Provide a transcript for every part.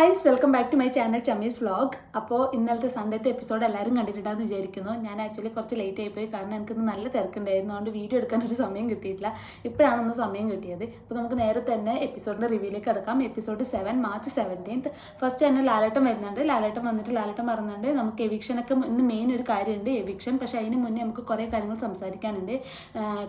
Guys welcome back to my channel Chammees vlog അപ്പോൾ ഇന്നലത്തെ സൺഡേത്തെ episode എല്ലാവരും കണ്ടിട്ടുണ്ടെന്ന് വിചാരിക്കുന്നു. ഞാൻ ആക്ച്വലി കുറച്ച് ലേറ്റ് ആയിപ്പോയി കാരണം എനിക്കിന്ന് നല്ല തിരക്കുണ്ടായിരുന്നു. അതുകൊണ്ട് വീഡിയോ എടുക്കാൻ ഒരു സമയം കിട്ടിയിട്ടില്ല. ഇപ്പോഴാണ് ഒന്ന് സമയം കിട്ടിയത്. അപ്പോൾ നമുക്ക് നേരെ തന്നെ എപ്പിസോഡിന്റെ റിവ്യൂലേക്ക് കിടക്കാം. Episode seven March seventeenth first തന്നെ ലാലേട്ടം വരുന്നുണ്ട്. ലാലേട്ടം വന്നിട്ട് ലാലേട്ടം പറയുന്നുണ്ട് നമുക്ക് എവിക്ഷനൊക്കെ ഇന്ന് മെയിൻ ഒരു കാര്യമുണ്ട് എവിക്ഷൻ പക്ഷേ അതിന് മുന്നേ നമുക്ക് കുറേ കാര്യങ്ങൾ സംസാരിക്കാനുണ്ട്.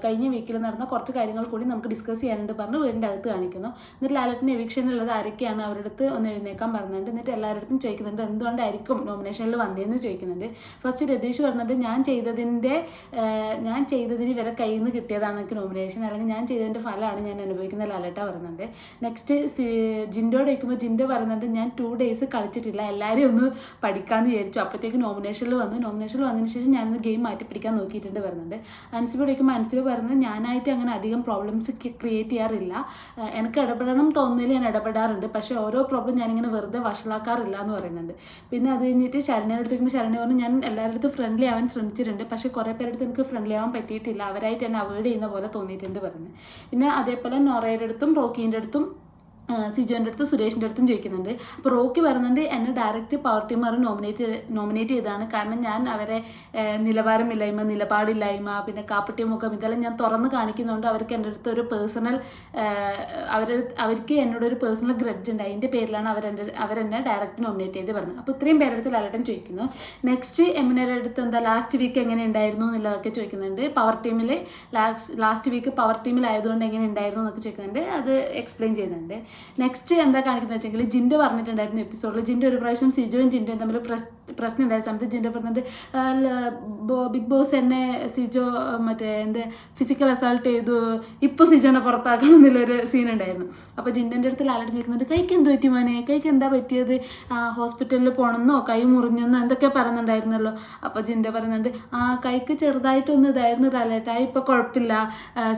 കഴിഞ്ഞ വീക്കിൽ നടന്ന കുറച്ച് കാര്യങ്ങൾ കൂടി നമുക്ക് ഡിസ്കസ് ചെയ്യാനുണ്ട് പറഞ്ഞ് വീടിന്റെ അകത്ത് കാണിക്കുന്നു. എന്നിട്ട് ലാലേട്ടിന് എവിക്ഷനുള്ളത് ആരൊക്കെയാണ്? അവരുടെ അടുത്ത് ഒന്ന് എഴുന്നേക്കാൻ പറഞ്ഞിട്ട് എന്നിട്ട് എല്ലാവരുടെ ചോദിക്കുന്നുണ്ട് എന്തുകൊണ്ടായിരിക്കും നോമിനേഷനിൽ വന്നതെന്ന് ചോദിക്കുന്നുണ്ട്? ഫസ്റ്റ് രതീഷ് പറഞ്ഞിട്ട് ഞാൻ ചെയ്തതിന്റെ ഞാൻ ചെയ്തതിന് ഇവരെ കയ്യിൽ നിന്ന് കിട്ടിയതാണ് എനിക്ക് നോമിനേഷൻ അല്ലെങ്കിൽ ഞാൻ ചെയ്തതിന്റെ ഫലമാണ് ഞാൻ അനുഭവിക്കുന്ന ലാലട്ട പറയുന്നുണ്ട് നെക്സ്റ്റ് ജിൻഡോട് ചോദിക്കുമ്പോൾ ജിൻഡോ പറയുന്നുണ്ട് ഞാൻ ടു ഡേയ്സ് കളിച്ചിട്ടില്ല. എല്ലാവരും ഒന്ന് പഠിക്കാമെന്ന് വിചാരിച്ചു. അപ്പോഴത്തേക്ക് നോമിനേഷനിൽ വന്നു. നോമിനേഷനിൽ വന്നതിന് ശേഷം ഞാനൊന്ന് ഗെയിം മാറ്റി പിടിക്കാൻ നോക്കിയിട്ടുണ്ട് പറയുന്നുണ്ട് അൻസിബ് ചോദിക്കുമ്പോൾ അൻസിബ് പറയുന്നത് ഞാനായിട്ട് അങ്ങനെ അധികം പ്രോബ്ലംസ് ക്രിയേറ്റ് ചെയ്യാറില്ല. എനിക്ക് ഇടപെടണം തോന്നുന്നതിൽ ഞാൻ ഇടപെടാറുണ്ട്. പക്ഷേ ഓരോ പ്രോബ്ലം ഞാനിങ്ങനെ വെറുതെ വഷളാക്കാറില്ല എന്ന് പറയുന്നുണ്ട്. പിന്നെ അത് കഴിഞ്ഞിട്ട് ശരണ്യയുടെ അടുത്ത് വയ്ക്കുമ്പോൾ ശരണ്യ പറഞ്ഞു ഞാൻ എല്ലാവരുടെ അടുത്തും ഫ്രണ്ട്ലി ആവാൻ ശ്രമിച്ചിട്ടുണ്ട്. പക്ഷേ കുറേ പേരെടുത്ത് എനിക്ക് ഫ്രണ്ട്ലി ആവാൻ പറ്റിയിട്ടില്ല. അവരായിട്ട് എന്നെ അവോയ്ഡ് ചെയ്യുന്ന പോലെ തോന്നിയിട്ടുണ്ട് പറഞ്ഞ്. പിന്നെ അതേപോലെ നോറയുടെ അടുത്തും റോക്കീന്റെ അടുത്തും സിജോന്റെ അടുത്തും സുരേഷിന്റെ അടുത്തും ചോദിക്കുന്നുണ്ട്. അപ്പോൾ റോക്കി പറയുന്നുണ്ട് എന്നെ ഡയറക്റ്റ് പവർ ടീമർ നോമിനേറ്റ് നോമിനേറ്റ് ചെയ്തതാണ്. കാരണം ഞാൻ അവരെ നിലവാരമില്ലായ്മ നിലപാടില്ലായ്മ പിന്നെ കാപ്പട്ടി മുഖം ഇതെല്ലാം ഞാൻ തുറന്ന് കാണിക്കുന്നതുകൊണ്ട് അവർക്ക് എന്റെ അടുത്ത് ഒരു പേഴ്സണൽ അവർ അവർക്ക് എന്നോട് ഒരു പേഴ്സണൽ ഗ്രഡ്ജ് ഉണ്ട്. അതിന്റെ പേരിലാണ് അവരെന്റെ അവരെന്നെ ഡയറക്റ്റ് നോമിനേറ്റ് ചെയ്ത് പറഞ്ഞത്. അപ്പോൾ ഇത്രയും പേരെടുത്ത് ലാലട്ടൻ ചോദിക്കുന്നു. നെക്സ്റ്റ് എമിനയുടെ അടുത്ത് എന്താ ലാസ്റ്റ് വീക്ക് എങ്ങനെ ഉണ്ടായിരുന്നു? എന്നുള്ളതൊക്കെ ചോദിക്കുന്നുണ്ട്. പവർ ടീമിൽ ലാസ്റ്റ് വീക്ക് പവർ ടീമിലായതുകൊണ്ട് എങ്ങനെ ഉണ്ടായിരുന്നു? എന്നൊക്കെ ചോദിക്കുന്നുണ്ട്. അത് എക്സ്പ്ലെയിൻ ചെയ്യുന്നുണ്ട്. നെക്സ്റ്റ് എന്താ കാണിക്കുന്നത് വെച്ചെങ്കിൽ ജിന്റെ പറഞ്ഞിട്ടുണ്ടായിരുന്നു എപ്പിസോഡിൽ ജിന്റെ ഒരു പ്രാവശ്യം സിജോയും ജിന്റെയും തമ്മിൽ പ്രശ്നം ഉണ്ടായ സമയത്ത് ജിന്റെ പറഞ്ഞിട്ട് ബിഗ് ബോസ് എന്നെ സിജോ മറ്റേ എന്ത് ഫിസിക്കൽ അസാൾട്ട് ചെയ്തു ഇപ്പോൾ സിജോനെ പുറത്താക്കണം എന്നുള്ളൊരു സീൻ ഉണ്ടായിരുന്നു. അപ്പോൾ ജിൻഡോന്റെ അടുത്ത് ലാലട്ട് ചോദിക്കുന്നുണ്ട് കൈക്ക് എന്ത് പറ്റി മോനെ? കൈക്ക് എന്താ പറ്റിയത്? ഹോസ്പിറ്റലിൽ പോകണമെന്നോ കൈ മുറിഞ്ഞെന്നോ? എന്തൊക്കെ പറയുന്നുണ്ടായിരുന്നല്ലോ അപ്പോൾ ജിന്റെ പറയുന്നുണ്ട് ആ കൈക്ക് ചെറുതായിട്ടൊന്ന് ഇതായിരുന്നു ലാലേട്ടാ ഇപ്പോൾ കുഴപ്പമില്ല.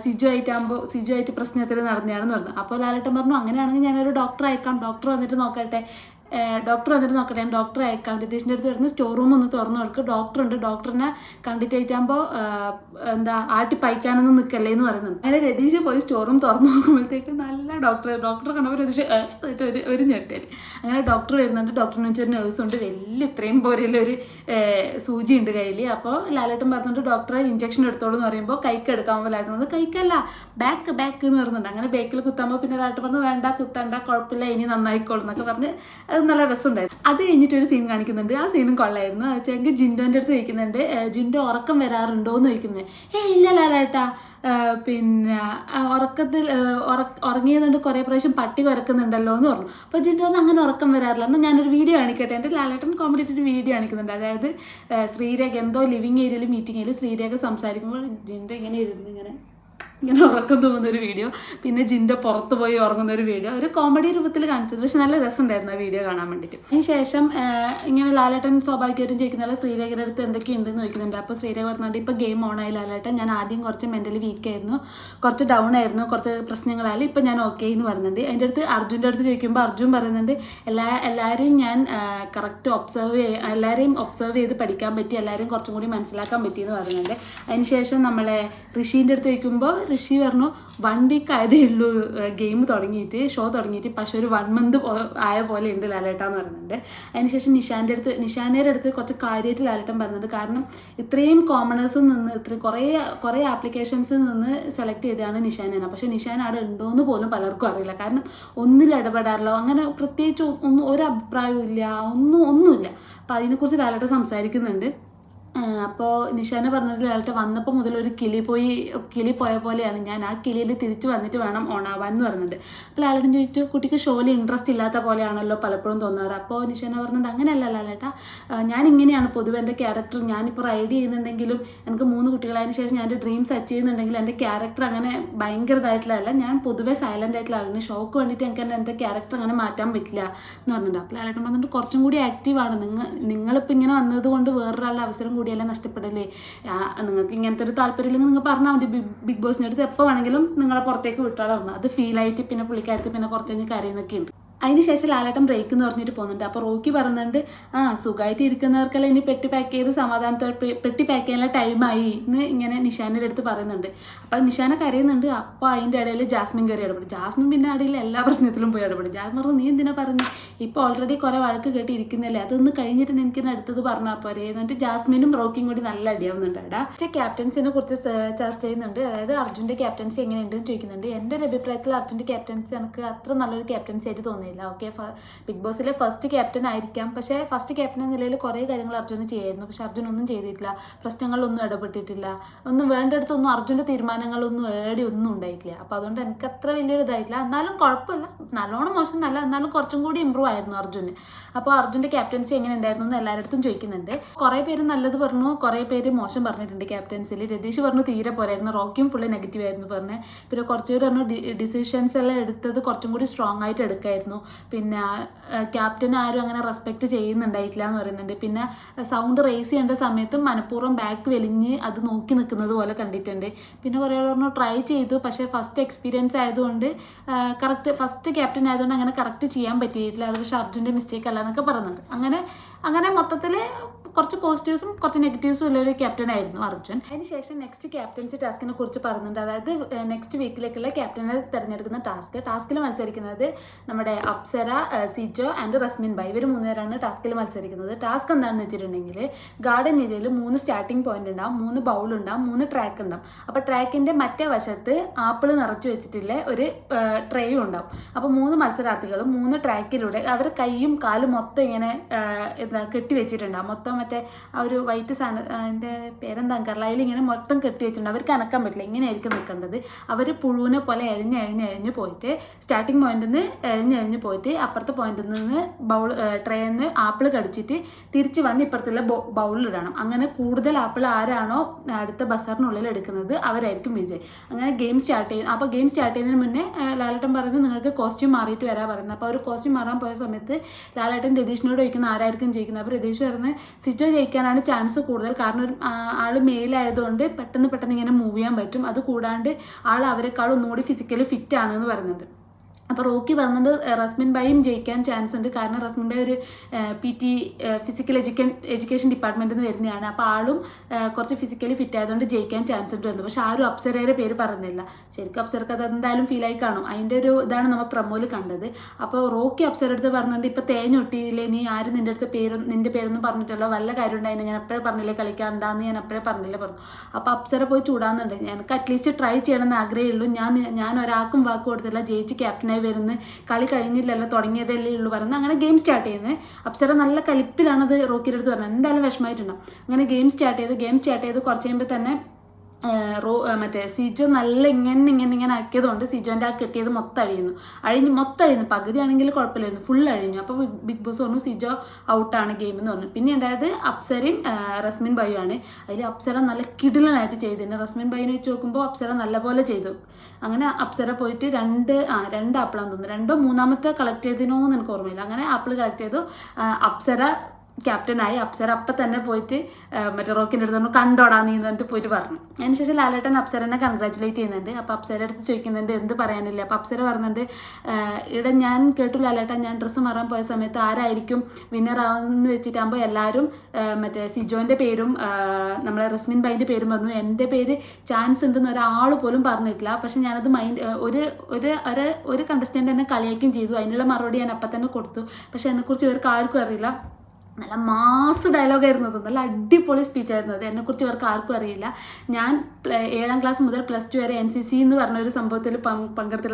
സിജു ആയിട്ടാകുമ്പോൾ സിജു ആയിട്ട് പ്രശ്നത്തിൽ നടന്നതാണെന്ന് പറഞ്ഞു. അപ്പോൾ ലാലേട്ടൻ പറഞ്ഞു ഞാനൊരു ഡോക്ടർ അയക്കാം ഡോക്ടർ വന്നിട്ട് നോക്കട്ടെ. ഡോക്ടർ വന്നിട്ട് നോക്കട്ടെ. ഞാൻ ഡോക്ടറെ അയക്കാം രതീഷിന്റെ അടുത്ത് വരുന്ന സ്റ്റോർ റൂം ഒന്ന് തുറന്നു കൊടുക്കും ഡോക്ടറുണ്ട് ഡോക്ടറിനെ കണ്ടിട്ട് ആയിട്ടാകുമ്പോൾ എന്താ ആട്ടി പൈക്കാനൊന്നും നിൽക്കല്ലേ എന്ന് പറയുന്നുണ്ട്. അങ്ങനെ രതീഷ് പോയി സ്റ്റോർ റൂം തുറന്നു നോക്കുമ്പോഴത്തേക്ക് നല്ല ഡോക്ടർ ഡോക്ടർ കണ്ടപ്പോൾ രതീഷ് ഒരു ഒരു ഞെട്ടൽ അങ്ങനെ ഡോക്ടർ വരുന്നുണ്ട്. ഡോക്ടറിന് വെച്ചൊരു നേഴ്സ് ഉണ്ട്. വലിയ ഇത്രയും പോലെയുള്ള ഒരു സൂചി ഉണ്ട് കയ്യിൽ അപ്പോൾ ലാലേട്ടൻ പറഞ്ഞിട്ട് ഡോക്ടറെ ഇഞ്ചക്ഷൻ എടുത്തോളൂ എന്ന് പറയുമ്പോൾ കൈക്ക് എടുക്കാൻ പോകുമ്പോൾ ലാലേട്ടൻ പറഞ്ഞു. കൈക്കല്ല. ബാക്ക് ബാക്ക് എന്ന് പറയുന്നുണ്ട്. അങ്ങനെ ബാക്കിൽ കുത്താമ്പോൾ പിന്നെ ലാലേട്ടൻ പറഞ്ഞു വേണ്ട കുത്തണ്ട. കുഴപ്പമില്ല. ഇനി നന്നായിക്കോളൂ എന്നൊക്കെ പറഞ്ഞ് അത് നല്ല രസമുണ്ടായിരുന്നു അത് കഴിഞ്ഞിട്ട് ഒരു സീൻ കാണിക്കുന്നുണ്ട്. ആ സീനും കൊള്ളായിരുന്നു. അത് വെച്ചെങ്കിൽ ജിൻഡോന്റെ അടുത്ത് ചോദിക്കുന്നുണ്ട് ജിൻഡോ ഉറക്കം വരാറുണ്ടോ എന്ന് ചോദിക്കുന്നത് ഏ ഇല്ല ലാലേട്ടാ പിന്നെ ഉറക്കത്തിൽ ഉറങ്ങിയതുകൊണ്ട് കുറേ പ്രാവശ്യം പട്ടി കുരക്കുന്നുണ്ടല്ലോ എന്ന് പറഞ്ഞു. അപ്പോൾ ജിൻഡോ ഒന്നും അങ്ങനെ ഉറക്കം വരാറില്ല. എന്നാൽ ഞാനൊരു വീഡിയോ കാണിക്കട്ടെ. എന്റെ ലാലേട്ടൻ കോമഡി ഒരു വീഡിയോ കാണിക്കുന്നുണ്ട്. അതായത് ശ്രീരേഖ എന്തോ ലിവിങ് ഏരിയയിൽ മീറ്റിംഗിൽ ശ്രീരേഖ സംസാരിക്കുമ്പോൾ ജിൻഡോ ഇങ്ങനെ ഇരുന്ന് ഇങ്ങനെ ഇങ്ങനെ ഉറക്കം തോന്നുന്ന ഒരു വീഡിയോ പിന്നെ ജിന്റെ പുറത്ത് പോയി ഉറങ്ങുന്ന ഒരു വീഡിയോ ഒരു കോമഡി രൂപത്തിൽ കാണിച്ചത്. പക്ഷെ നല്ല രസമുണ്ടായിരുന്നു ആ വീഡിയോ കാണാൻ വേണ്ടിയിട്ട്. അതിന് ശേഷം ഇങ്ങനെ ലാലേട്ടൻ സ്വാഭാവികമായിട്ടും ചോദിക്കുന്ന ശ്രീരേഖയുടെ അടുത്ത് എന്തൊക്കെയുണ്ടെന്ന് ചോദിക്കുന്നുണ്ട്. അപ്പോൾ ശ്രീരേഖ പറഞ്ഞിട്ട് ഇപ്പോൾ ഗെയിം ഓൺ ആയി ലാലേട്ടൻ. ഞാൻ ആദ്യം കുറച്ച് മെന്റലി വീക്ക് ആയിരുന്നു. കുറച്ച് ഡൗൺ ആയിരുന്നു. കുറച്ച് പ്രശ്നങ്ങളായാലും ഇപ്പം ഞാൻ ഓക്കെ എന്ന് പറയുന്നുണ്ട്. അതിന്റെ അടുത്ത് അർജുന്റെ അടുത്ത് ചോദിക്കുമ്പോൾ അർജുൻ പറയുന്നുണ്ട് എല്ലാ എല്ലാവരെയും ഞാൻ കറക്റ്റ് ഒബ്സർവ് ചെയ്യ എല്ലാവരെയും ഒബ്സർവ് ചെയ്ത് പഠിക്കാൻ പറ്റി എല്ലാവരെയും കുറച്ചും കൂടി മനസ്സിലാക്കാൻ പറ്റിയെന്ന് പറയുന്നുണ്ട്. അതിനുശേഷം നമ്മളെ ഋഷീന്റെ അടുത്ത് ചോദിക്കുമ്പോൾ ഋഷി പറഞ്ഞു വൺ വീക്ക് ആയതേ ഉള്ളൂ ഗെയിം തുടങ്ങിയിട്ട് ഷോ തുടങ്ങിയിട്ട്. പക്ഷെ ഒരു വൺ മന്ത് ആയ പോലെ ഉണ്ട് ലാലേട്ടാന്ന് പറയുന്നുണ്ട്. അതിനുശേഷം നിഷാന്റെ അടുത്ത് നിഷാനയുടെ അടുത്ത് കുറച്ച് കാര്യമായിട്ട് ലാലേട്ടൻ പറയുന്നുണ്ട് കാരണം ഇത്രയും കോമണേഴ്സിൽ നിന്ന് ഇത്രയും കുറേ കുറേ ആപ്ലിക്കേഷൻസിൽ നിന്ന് സെലക്ട് ചെയ്തതാണ് നിഷാനേനെ പക്ഷേ നിഷാൻ അവിടെ ഉണ്ടോയെന്ന് പോലും പലർക്കും അറിയില്ല. കാരണം ഒന്നിൽ ഇടപെടാറില്ല. അങ്ങനെ പ്രത്യേകിച്ച് ഒന്നും ഒരു അഭിപ്രായവും ഇല്ല. ഒന്നും ഒന്നുമില്ല. അപ്പോൾ അതിനെക്കുറിച്ച് ലാലേട്ടൻ സംസാരിക്കുന്നുണ്ട്. അപ്പോൾ നിഷാന പറഞ്ഞതിൽ ഒരാളുടെ വന്നപ്പോൾ മുതൽ ഒരു കിളി പോയി കിളി പോയ പോലെയാണ്. ഞാൻ ആ കിളിയിൽ തിരിച്ചു വന്നിട്ട് വേണം ഓണാവാൻ എന്ന് പറഞ്ഞത്. അപ്പോൾ ലാലേട്ടൻ ചോദിച്ചു കുട്ടിക്ക് ഷോയിൽ ഇൻട്രസ്റ്റ് ഇല്ലാത്ത പോലെയാണല്ലോ പലപ്പോഴും തോന്നാറ്. അപ്പോൾ നിഷാന പറഞ്ഞത് അങ്ങനെയല്ല ലാലേട്ടാ ഞാൻ ഇങ്ങനെയാണ് പൊതുവെ എന്റെ ക്യാരക്ടർ ഞാനിപ്പോൾ റൈഡ് ചെയ്യുന്നുണ്ടെങ്കിലും എനിക്ക് മൂന്ന് കുട്ടികളായതിന് ശേഷം ഞാൻ എന്റെ ഡ്രീംസ് അച്ചീവ് ചെയ്യുന്നുണ്ടെങ്കിൽ എന്റെ ക്യാരക്ടർ അങ്ങനെ ഭയങ്കര ഇതായിട്ടുള്ളതല്ല ഞാൻ പൊതുവെ സൈലന്റ് ആയിട്ടുള്ള ആളാണ്. ഷോക്ക് വേണ്ടിയിട്ട് എനിക്ക് എന്റെ എന്റെ ക്യാരക്ടർ അങ്ങനെ മാറ്റാൻ പറ്റില്ല എന്ന് പറഞ്ഞിട്ടുണ്ട്. അപ്പോൾ ലാലേട്ടൻ പറഞ്ഞിട്ട് കുറച്ചും കൂടി ആക്റ്റീവാണ് നിങ്ങൾ നിങ്ങളിപ്പോൾ ഇങ്ങനെ വന്നതുകൊണ്ട് വേറൊരാളുടെ അവസരം കൂടിയല്ല നഷ്ടപ്പെടല്ലേ നിങ്ങൾക്ക് ഇങ്ങനത്തെ ഒരു താല്പര്യം ഇല്ലെങ്കിൽ നിങ്ങൾ പറഞ്ഞാൽ മതി. ബിഗ് ബോസിന്റെ അടുത്ത് എപ്പോൾ വേണമെങ്കിലും നിങ്ങളെ പുറത്തേക്ക് വിട്ടോളാം അത് ഫീലായിട്ട് പിന്നെ പുള്ളിക്കാരത്ത് പിന്നെ കുറച്ച് കഴിഞ്ഞ് കരയുന്നൊക്കെ ഉണ്ട്. അതിന് ശേഷം ലാലേട്ടൻ ബ്രേക്ക് എന്ന് പറഞ്ഞിട്ട് പോകുന്നുണ്ട്. അപ്പോൾ റോക്കി പറയുന്നുണ്ട് ആ സുഖമായിട്ട് ഇരിക്കുന്നവർക്കെല്ലാം ഇനി പെട്ടി പാക്ക് ചെയ്ത് സമാധാനത്തോടെ പെട്ടി പാക്ക് ചെയ്യാനുള്ള ടൈമായി എന്ന് ഇങ്ങനെ നിഷാനിന്റെ അടുത്ത് പറയുന്നുണ്ട്. അപ്പോൾ നിഷാന കരയുന്നുണ്ട് അപ്പോൾ അതിന്റെ ഇടയിൽ ജാസ്മിൻ കയറി ഇടപെടും. ജാസ്മിൻ പിന്നെ ഇടയിൽ എല്ലാ പ്രശ്നത്തിലും പോയി ഇടപെടും. ജാസ്മിൻ പറഞ്ഞു നീ എന്തിനാ പറഞ്ഞു? ഇപ്പോൾ ഓൾറെഡി കുറേ വഴക്ക് കേട്ടി ഇരിക്കുന്നില്ലേ അതൊന്ന് കഴിഞ്ഞിട്ട് നിനക്ക് അടുത്തത് പറഞ്ഞാൽ പോരെ. എന്നിട്ട് ജാസ്മിനും റോക്കിയും കൂടി നല്ല അടിയാവുന്നുണ്ട്. എടാ പക്ഷേ ക്യാപ്റ്റൻസിനെ കുറിച്ച് ചർച്ച ചെയ്യുന്നുണ്ട്. അതായത് അർജുന്റെ ക്യാപ്റ്റൻസി എങ്ങനെയുണ്ടെന്ന് ചോദിക്കുന്നുണ്ട്. എന്റെ ഒരു അഭിപ്രായത്തിൽ അർജുന്റെ ക്യാപ്റ്റൻസി എനിക്ക് അത്ര നല്ലൊരു ക്യാപ്റ്റൻസി ആയിട്ട് തോന്നിയില്ല. ഓക്കെ ബിഗ് ബോസിലെ ഫസ്റ്റ് ക്യാപ്റ്റൻ ആയിരിക്കാം. പക്ഷേ ഫസ്റ്റ് ക്യാപ്റ്റൻ എന്ന നിലയിൽ കുറേ കാര്യങ്ങൾ അർജുന് ചെയ്യായിരുന്നു. പക്ഷേ അർജുൻ ഒന്നും ചെയ്തിട്ടില്ല. പ്രശ്നങ്ങളൊന്നും ഇടപെട്ടിട്ടില്ല. ഒന്നും വേണ്ടടുത്തൊന്നും അർജുന്റെ തീരുമാനങ്ങളൊന്നും ഏടി ഒന്നും ഉണ്ടായിട്ടില്ല. അപ്പോൾ അതുകൊണ്ട് എനിക്ക് അത്ര വലിയൊരു ഇതായിട്ടില്ല. എന്നാലും കുഴപ്പമില്ല. നല്ലോണം മോശം നല്ല എന്നാലും കുറച്ചും കൂടി ഇമ്പ്രൂവ് ആയിരുന്നു അർജുന്. അപ്പോൾ അർജുന്റെ ക്യാപ്റ്റൻസി എങ്ങനെ ഉണ്ടായിരുന്നു എന്ന് എല്ലാവരുടെ ചോദിക്കുന്നുണ്ട്. കുറേ പേര് നല്ലത് പറഞ്ഞു. കുറേ പേര് മോശം പറഞ്ഞിട്ടുണ്ട് ക്യാപ്റ്റൻസിൽ രതീഷ് പറഞ്ഞു തീരെ പോരായിരുന്നു. റോക്കിയും ഫുള്ള് നെഗറ്റീവ് ആയിരുന്നു പറഞ്ഞത് പിന്നെ കുറച്ച് പേര് പറഞ്ഞു ഡിസിഷൻസ് എല്ലാം എടുത്തത് കുറച്ചും കൂടി സ്ട്രോങ് ആയിട്ട് എടുക്കായിരുന്നു. പിന്നെ ക്യാപ്റ്റൻ ആരും അങ്ങനെ റെസ്പെക്ട് ചെയ്യുന്നുണ്ടായിട്ടില്ല എന്ന് പറയുന്നുണ്ട്. പിന്നെ സൗണ്ട് റേസ് ചെയ്യേണ്ട സമയത്തും മനഃപൂർവം ബാക്ക് വലിഞ്ഞ് അത് നോക്കി നിൽക്കുന്നത് പോലെ കണ്ടിട്ടുണ്ട്. പിന്നെ കുറേ ആൾ പറഞ്ഞു ട്രൈ ചെയ്തു പക്ഷേ ഫസ്റ്റ് എക്സ്പീരിയൻസ് ആയതുകൊണ്ട് കറക്റ്റ് ഫസ്റ്റ് ക്യാപ്റ്റൻ ആയതുകൊണ്ട് അങ്ങനെ കറക്റ്റ് ചെയ്യാൻ പറ്റിയിട്ടില്ല. അത് പക്ഷേ അർജുന്റെ മിസ്റ്റേക്ക് അല്ല എന്നൊക്കെ പറയുന്നുണ്ട്. അങ്ങനെ അങ്ങനെ മൊത്തത്തിൽ കുറച്ച് പോസിറ്റീവ്സും കുറച്ച് നെഗറ്റീവ്സും ഉള്ള ഒരു ക്യാപ്റ്റൻ ആയിരുന്നു അർജുൻ. അതിനുശേഷം നെക്സ്റ്റ് ക്യാപ്റ്റൻസി ടാസ്കിനെ കുറിച്ച് പറയുന്നുണ്ട് അതായത് നെക്സ്റ്റ് വീക്കിലേക്കുള്ള ക്യാപ്റ്റനെ തിരഞ്ഞെടുക്കുന്ന ടാസ്ക് ടാസ്കിൽ മത്സരിക്കുന്നത് നമ്മുടെ അപ്സര സിജോ ആൻഡ് റസ്മിൻ ബൈ. ഇവർ മൂന്നുപേരാണ് ടാസ്കിൽ മത്സരിക്കുന്നത്. ടാസ്ക് എന്താണെന്ന് വെച്ചിട്ടുണ്ടെങ്കിൽ ഗാർഡൻ ഏരിയയിൽ മൂന്ന് സ്റ്റാർട്ടിംഗ് പോയിന്റ് ഉണ്ടാവും മൂന്ന് ബൗൾ ഉണ്ടാവും മൂന്ന് ട്രാക്ക് ഉണ്ടാവും. അപ്പോൾ ട്രാക്കിന്റെ മറ്റേ വശത്ത് ആപ്പിൾ നിറച്ച് വെച്ചിട്ടുള്ള ഒരു ട്രേയും ഉണ്ടാവും. അപ്പോൾ മൂന്ന് മത്സരാർത്ഥികളും മൂന്ന് ട്രാക്കിലൂടെ അവർ കൈയും കാലും മൊത്തം ഇങ്ങനെ എന്താ കെട്ടി വെച്ചിട്ടുണ്ടാവും. മൊത്തം മറ്റേ ആ ഒരു വൈറ്റ് സാന അതിന്റെ പേരെന്താ എനിക്കറിയില്ല ഇങ്ങനെ മൊത്തം കെട്ടി വെച്ചിട്ടുണ്ട്. അവർക്ക് അനക്കാൻ പറ്റില്ല. ഇങ്ങനെയായിരിക്കും നിൽക്കേണ്ടത്. അവർ പുഴുവിനെ പോലെ എഴിഞ്ഞ് എഴിഞ്ഞ് എഴിഞ്ഞ് പോയിട്ട് സ്റ്റാർട്ടിങ് പോയിന്റിൽ നിന്ന് എഴിഞ്ഞ് എഴിഞ്ഞ് പോയിട്ട് അപ്പുറത്തെ പോയിന്റിൽ നിന്ന് ബൗൾ ട്രെയിൽ നിന്ന് ആപ്പിൾ കടിച്ചിട്ട് തിരിച്ച് വന്ന് ഇപ്പുറത്തുള്ള ബൗളിൽ ഇടണം. അങ്ങനെ കൂടുതൽ ആപ്പിൾ ആരാണോ അടുത്ത ബസറിനുള്ളിൽ എടുക്കുന്നത് അവരായിരിക്കും വിജയ്. അങ്ങനെ ഗെയിം സ്റ്റാർട്ട് ചെയ്യും. അപ്പോൾ ഗെയിം സ്റ്റാർട്ട് ചെയ്യുന്നതിന് മുന്നേ ലാലേട്ടൻ പറയുന്നത് നിങ്ങൾക്ക് കോസ്റ്റ്യൂം മാറിയിട്ട് വരാൻ പറയുന്നത്. അപ്പോൾ അവർ കോസ്റ്റ്യൂം മാറാൻ പോയ സമയത്ത് ലാലേട്ടൻ രതീഷിനോട് ചോദിക്കുന്ന ആരായിരിക്കും ജയിക്കുന്നത്? അപ്പോൾ രതീഷ് പറയുന്നത് സിജോ ജയിക്കാനാണ് ചാൻസ് കൂടുതൽ. കാരണം ഒരു ആൾ മേലായതുകൊണ്ട് പെട്ടെന്ന് പെട്ടെന്ന് ഇങ്ങനെ മൂവ് ചെയ്യാൻ പറ്റും. അത് കൂടാണ്ട് ആൾ അവരെക്കാൾ ഒന്നുകൂടി ഫിസിക്കലി ഫിറ്റ് ആണെന്ന് പറയുന്നുണ്ട്. അപ്പോൾ റോക്കി പറഞ്ഞത് റസ്മിൻ ബായും ജയിക്കാൻ ചാൻസ് ഉണ്ട്. കാരണം റസ്മിൻ ബായ് ഒരു പി ടി ഫിസിക്കൽ എഡ്യൂക്കൻ എഡ്യൂക്കേഷൻ ഡിപ്പാർട്ട്മെന്റിൽ നിന്ന് വരുന്നതാണ് അപ്പോൾ ആളും കുറച്ച് ഫിസിക്കലി ഫിറ്റ് ആയതുകൊണ്ട് ജയിക്കാൻ ചാൻസ് ഉണ്ട് വരുന്നത് പക്ഷേ ആരും അപ്സരയുടെ പേര് പറഞ്ഞില്ല. ശരിക്കും അപ്സർക്ക് അത് എന്തായാലും ആയി കാണും. അതിന്റെ ഒരു ഇതാണ് നമ്മൾ പ്രമോയിൽ കണ്ടത്. അപ്പോൾ റോക്കി അപ്സര അടുത്ത് പറഞ്ഞിട്ട് ഇപ്പോൾ തേഞ്ഞൊട്ടിയില്ലേ നീ ആരും നിന്റെ അടുത്ത് പേര് നിന്റെ പേരൊന്നും പറഞ്ഞിട്ടല്ലോ വല്ല കാര്യം ഉണ്ടായിരുന്നു ഞാൻ അപ്പോഴേ പറഞ്ഞില്ലേ കളിക്കാണ്ടാന്ന് ഞാൻ അപ്പോഴേ പറഞ്ഞില്ലേ പറഞ്ഞു. അപ്പോൾ അപ്സര പോയി ചൂടാന്നുണ്ട്. ഞാൻ അറ്റ്ലീസ്റ്റ് ട്രൈ ചെയ്യണമെന്ന് ആഗ്രഹമുള്ളൂ ഞാൻ ഞാൻ ഒരാൾക്കും വാക്ക് കൊടുത്തില്ല. ജയിച്ച് ക്യാപ്റ്റനായി വരുന്നു. കളി കഴിഞ്ഞില്ലല്ലോ തുടങ്ങിയതല്ലേ ഉള്ളൂ പറയുന്നത്. അങ്ങനെ ഗെയിം സ്റ്റാർട്ട് ചെയ്യുന്നത് അപ്സര നല്ല കലിപ്പിലാണ് അത് റോക്കിയുടെ അടുത്ത് പറഞ്ഞത്. എന്തായാലും വിഷമമായിട്ടുണ്ടാവും. അങ്ങനെ ഗെയിം സ്റ്റാർട്ട് ചെയ്തു ഗെയിം സ്റ്റാർട്ട് ചെയ്ത് കുറച്ച് കഴിയുമ്പോൾ തന്നെ റോ മറ്റേ സിജോ നല്ല ഇങ്ങനെ ഇങ്ങനെ ഇങ്ങനെ ആക്കിയതുകൊണ്ട് സിജോന്റെ ആ കെട്ടിയത് മൊത്തം അഴിയുന്നു. അഴിഞ്ഞ് മൊത്തം അഴിയുന്നു. പകുതി ആണെങ്കിൽ കുഴപ്പമില്ലായിരുന്നു. ഫുൾ അഴിഞ്ഞു. അപ്പോൾ ബിഗ് ബോസ് പറഞ്ഞു സിജോ ഔട്ടാണ് ഗെയിം എന്ന് പറഞ്ഞു. പിന്നെ ഉണ്ടായത് അപ്സരയും റസ്മിൻ ബൈയും ആണ്. അതിൽ അപ്സര നല്ല കിടിലനായിട്ട് ചെയ്തിരുന്നു റസ്മിൻ ബൈനെ വെച്ച് നോക്കുമ്പോൾ അപ്സര നല്ലപോലെ ചെയ്തു. അങ്ങനെ അപ്സര പോയിട്ട് രണ്ട് ആ രണ്ട് ആപ്പിളാന്ന് തോന്നുന്നു. രണ്ടോ മൂന്നാമത്തെ കളക്ട് ചെയ്തതിനോ എന്ന് എനിക്ക് ഓർമ്മയില്ല. അങ്ങനെ ആപ്പിൾ കളക്ട് ചെയ്തു. അപ്സര ക്യാപ്റ്റനായി അപ്സര അപ്പം തന്നെ പോയിട്ട് മറ്റേ റോക്കിന്റെ അടുത്ത് പറഞ്ഞു കണ്ടോടാ നീ എന്ന് പറഞ്ഞിട്ട് പോയിട്ട് പറഞ്ഞു. അതിനുശേഷം ലാലേട്ടൻ അപ്സരനെ കൺഗ്രാറ്റുലേറ്റ് ചെയ്യുന്നുണ്ട്. അപ്പോൾ അപ്സരയുടെ അടുത്ത് ചോദിക്കുന്നുണ്ട് എന്ത് പറയാനില്ല? അപ്പോൾ അപ്സര ആ, ഇവിടെ ഞാൻ കേട്ടു ലാലേട്ടൻ ഞാൻ ഡ്രസ്സ് മാറാൻ പോയ സമയത്ത് ആരായിരിക്കും വിന്നർ ആവുമെന്ന് വെച്ചിട്ടാകുമ്പോൾ എല്ലാവരും മറ്റേ സിജോന്റെ പേരും നമ്മളെ റസ്മിൻ ബൈന്റെ പേരും പറഞ്ഞു. എന്റെ പേര് ചാൻസ് ഉണ്ടെന്ന് ഒരാൾ പോലും പറഞ്ഞിട്ടില്ല. പക്ഷെ ഞാനത് മൈൻഡ് ഒരു ഒരു ഒരു ഒരു കണ്ടസ്റ്റന്റ് എന്നെ കളിയാക്കുകയും ചെയ്തു. അതിനുള്ള മറുപടി ഞാൻ അപ്പം തന്നെ കൊടുത്തു. പക്ഷെ അതിനെക്കുറിച്ച് ഇവർക്ക് ആർക്കും അറിയില്ല. നല്ല മാസ് ഡയലോഗായിരുന്നു അത്. നല്ല അടിപൊളി സ്പീച്ചായിരുന്നു അത്. എന്നെക്കുറിച്ച് ഇവർക്ക് ആർക്കും അറിയില്ല. ഞാൻ ഏഴാം ക്ലാസ് മുതൽ പ്ലസ് ടു വരെ എൻ സി സി എന്ന് പറഞ്ഞ ഒരു സംഭവത്തിൽ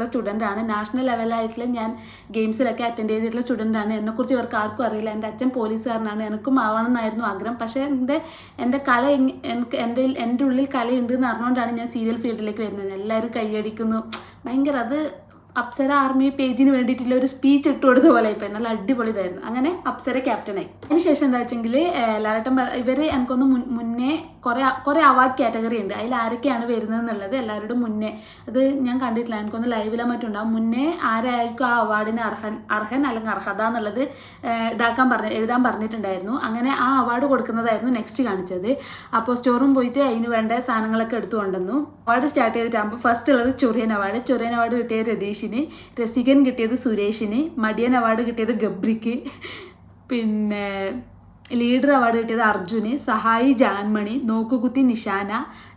സ്റ്റുഡന്റ് ആണ്. നാഷണൽ ലെവലായിട്ടുള്ള ഞാൻ ഗെയിംസിലൊക്കെ അറ്റൻഡ് ചെയ്തിട്ടുള്ള സ്റ്റുഡന്റാണ് എന്നെക്കുറിച്ച് ഇവർക്ക് ആർക്കും അറിയില്ല. എന്റെ അച്ഛൻ പോലീസുകാരനാണ്. എനിക്കും ആവണമെന്നായിരുന്നു ആഗ്രഹം. പക്ഷേ എന്റെ എന്റെ കല എനിക്ക് എന്റെ എന്റെ ഉള്ളിൽ കലയുണ്ട് എന്ന് അറിഞ്ഞുകൊണ്ടാണ് ഞാൻ സീരിയൽ ഫീൽഡിലേക്ക് വരുന്നത്. എല്ലാവരും കൈയടിക്കുന്നു. ഭയങ്കര അത് അപ്സര ആർമി പേജിന് വേണ്ടിയിട്ടുള്ള ഒരു സ്പീച്ച് ഇട്ട് കൊടുത്ത പോലെ ഇപ്പം നല്ല അടിപൊളി ഇതായിരുന്നു അങ്ങനെ അപ്സര ക്യാപ്റ്റനായി അതിനുശേഷം എന്താ വെച്ചെങ്കിൽ ലാലട്ടൻ ഇവർ എനിക്കൊന്ന് മുന്നേ കുറേ കുറേ അവാർഡ് കാറ്റഗറി ഉണ്ട്. അതിൽ ആരൊക്കെയാണ് വരുന്നത് എന്നുള്ളത് എല്ലാവരോടും മുന്നേ അത് ഞാൻ കണ്ടിട്ടില്ല. എനിക്കൊന്ന് ലൈവിലോ മറ്റുണ്ടാവും. മുന്നേ ആരായിരിക്കും ആ അവാർഡിന് അർഹൻ അർഹൻ അല്ലെങ്കിൽ അർഹത എന്നുള്ളത് ഇതാക്കാൻ പറഞ്ഞ എഴുതാൻ പറഞ്ഞിട്ടുണ്ടായിരുന്നു. അങ്ങനെ ആ അവാർഡ് കൊടുക്കുന്നതായിരുന്നു നെക്സ്റ്റ് കാണിച്ചത്. അപ്പോൾ സ്റ്റോറും പോയിട്ട് അതിന് വേണ്ട സാധനങ്ങളൊക്കെ എടുത്തു കൊണ്ടുവന്നു. അവാർഡ് സ്റ്റാർട്ട് ചെയ്തിട്ടാകുമ്പോൾ ഫസ്റ്റ് ഉള്ളത് ചൊറിയൻ അവാർഡ് ചൊറിയൻ അവാർഡ് കിട്ടിയ രതീഷിന്. രതീഷിന് രസികൻ കിട്ടിയത് സുരേഷിന് മടിയൻ അവാർഡ് കിട്ടിയത് ഗബ്രിക്ക് പിന്നെ ലീഡർ അവാർഡ് കിട്ടിയത് അർജുന് സഹായി ജാൻമണി നോക്കുകുത്തി നിഷാന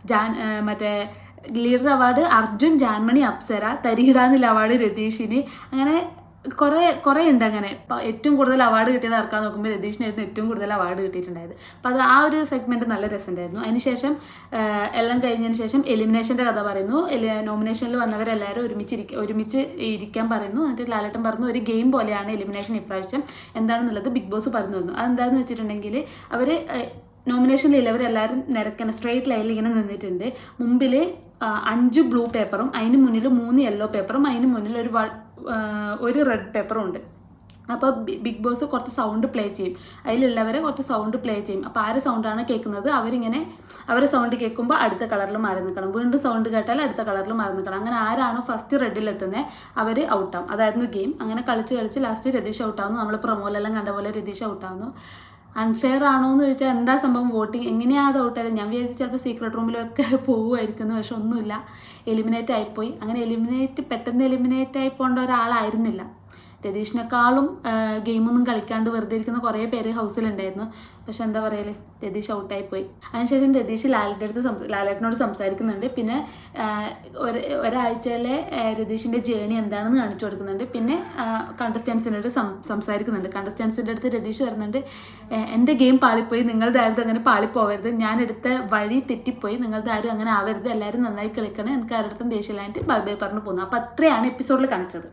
ജാൻ മറ്റേ ലീഡർ അവാർഡ് അർജുൻ ജാൻമണി അപ്സര തരിഹിടാനിൽ അവാർഡ് രതീഷിന് അങ്ങനെ കുറേ കുറേ ഉണ്ട് അങ്ങനെ ഏറ്റവും കൂടുതൽ അവാർഡ് കിട്ടിയത് ആർക്കാൻ നോക്കുമ്പോൾ രതീഷിനായിരുന്നു ഏറ്റവും കൂടുതൽ അവാർഡ് കിട്ടിയിട്ടുണ്ടായത്. അപ്പം അത് ആ ഒരു സെഗ്മെന്റ് നല്ല രസമുണ്ടായിരുന്നു. അതിനുശേഷം എല്ലാം കഴിഞ്ഞതിന് ശേഷം എലിമിനേഷന്റെ കഥ പറയുന്നു. നോമിനേഷനിൽ വന്നവരെല്ലാവരും ഒരുമിച്ച് ഒരുമിച്ച് ഇരിക്കാൻ പറയുന്നു. എന്നിട്ട് ലാലട്ടൻ പറഞ്ഞു ഒരു ഗെയിം പോലെയാണ് എലിമിനേഷൻ ഇപ്രാവശ്യം. എന്താണെന്നുള്ളത് ബിഗ് ബോസ് പറഞ്ഞു തന്നു. അതെന്താണെന്ന് വെച്ചിട്ടുണ്ടെങ്കിൽ അവർ നോമിനേഷനിൽ അവരെല്ലാവരും നിരക്കണം സ്ട്രെയിറ്റ് ലൈനിൽ ഇങ്ങനെ നിന്നിട്ടുണ്ട്. മുമ്പിൽ അഞ്ച് ബ്ലൂ പേപ്പറും അതിന് മുന്നിൽ മൂന്ന് യെല്ലോ പേപ്പറും അതിന് മുന്നിൽ ഒരു ഒരു റെഡ് പേപ്പറും ഉണ്ട്. അപ്പോൾ ബിഗ് ബോസ് കുറച്ച് സൗണ്ട് പ്ലേ ചെയ്യും. അതിലുള്ളവരെ കുറച്ച് സൗണ്ട് പ്ലേ ചെയ്യും. അപ്പോൾ ആര് സൗണ്ടാണ് കേൾക്കുന്നത് അവരിങ്ങനെ അവരെ സൗണ്ട് കേൾക്കുമ്പോൾ അടുത്ത കളറിൽ മാറി നിൽക്കണം വീണ്ടും സൗണ്ട് കേട്ടാൽ അടുത്ത കളറിൽ മാറി നിൽക്കണം അങ്ങനെ ആരാണോ ഫസ്റ്റ് റെഡിലെത്തുന്നത് അവർ ഔട്ടാവും അതായിരുന്നു ഗെയിം അങ്ങനെ കളിച്ച് കളിച്ച് ലാസ്റ്റ് രതീഷ് ഔട്ടാവുന്നു നമ്മൾ പ്രൊമോലെല്ലാം കണ്ട പോലെ രതീഷ് ഔട്ടാവുന്നു അൺഫെയർ ആണോ എന്ന് ചോദിച്ചാൽ എന്താ സംഭവം? വോട്ടിങ് എങ്ങനെയാ അത് ഔട്ട് ആയത്? ഞാൻ വിചാരിച്ചു ചിലപ്പോൾ സീക്രട്ട് റൂമിലൊക്കെ പോകുമായിരിക്കുന്നു പക്ഷെ ഒന്നുമില്ല. എലിമിനേറ്റ് ആയിപ്പോയി. അങ്ങനെ എലിമിനേറ്റ് പെട്ടെന്ന് എലിമിനേറ്റ് ആയി പോകേണ്ട ഒരാളായിരുന്നില്ല. രതീഷിനെക്കാളും ഗെയിമൊന്നും കളിക്കാണ്ട് വെറുതെ ഇരിക്കുന്ന കുറേ പേര് ഹൗസിലുണ്ടായിരുന്നു. പക്ഷെ എന്താ പറയൽ? രതീഷ് ഔട്ടായി പോയി അതിനുശേഷം രതീഷ് ലാലിന്റെ അടുത്ത് സംസാ ലാലേട്ടനോട് സംസാരിക്കുന്നുണ്ട്. പിന്നെ ഒരാഴ്ചയിലെ രതീഷിന്റെ ജേണി എന്താണെന്ന് കാണിച്ചു കൊടുക്കുന്നുണ്ട്. പിന്നെ കണ്ടസ്റ്റൻസിന്റെ അടുത്ത് സംസാരിക്കുന്നുണ്ട്. കണ്ടസ്റ്റൻസിന്റെ അടുത്ത് രതീഷ് വരുന്നുണ്ട് എന്റെ ഗെയിം പാളിപ്പോയി. നിങ്ങളുടെ ആരും അങ്ങനെ പാളിപ്പോവരുത്. ഞാൻ എടുത്ത വഴി തെറ്റിപ്പോയി. നിങ്ങളുടെ ആരും അങ്ങനെ ആവരുത്. എല്ലാവരും നന്നായി കളിക്കണം. എനിക്ക് ആരുടെ അടുത്തും ദേഷ്യമില്ലായിട്ട് ബൈ ബൈ പറഞ്ഞു പോകുന്നു അപ്പോൾ അത്രയാണ് എപ്പിസോഡിൽ കാണിച്ചത്.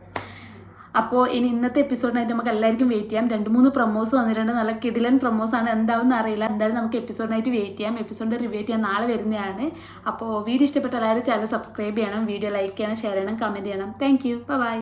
അപ്പോൾ ഇനി ഇന്നത്തെ എപ്പിസോഡിനായിട്ട് നമുക്ക് എല്ലാവർക്കും വെയിറ്റ് ചെയ്യാം. രണ്ട് മൂന്ന് പ്രൊമോസ് വന്നിട്ടുണ്ട്. നല്ല കിടിലൻ പ്രൊമോസ് ആണ്. എന്താവും അറിയില്ല. എന്തായാലും നമുക്ക് എപ്പിസോഡിനായിട്ട് വെയിറ്റ് ചെയ്യാം. എപ്പിസോഡിന്റെ റിവ്യൂ ചെയ്യാൻ നാളെ വരുന്നതാണ്. അപ്പോൾ വീഡിയോ ഇഷ്ടപ്പെട്ട എല്ലാവരും ചാനൽ സബ്സ്ക്രൈബ് ചെയ്യണം. വീഡിയോ ലൈക്ക് ചെയ്യണം ഷെയർ ചെയ്യണം കമന്റ് ചെയ്യണം. Thank you bye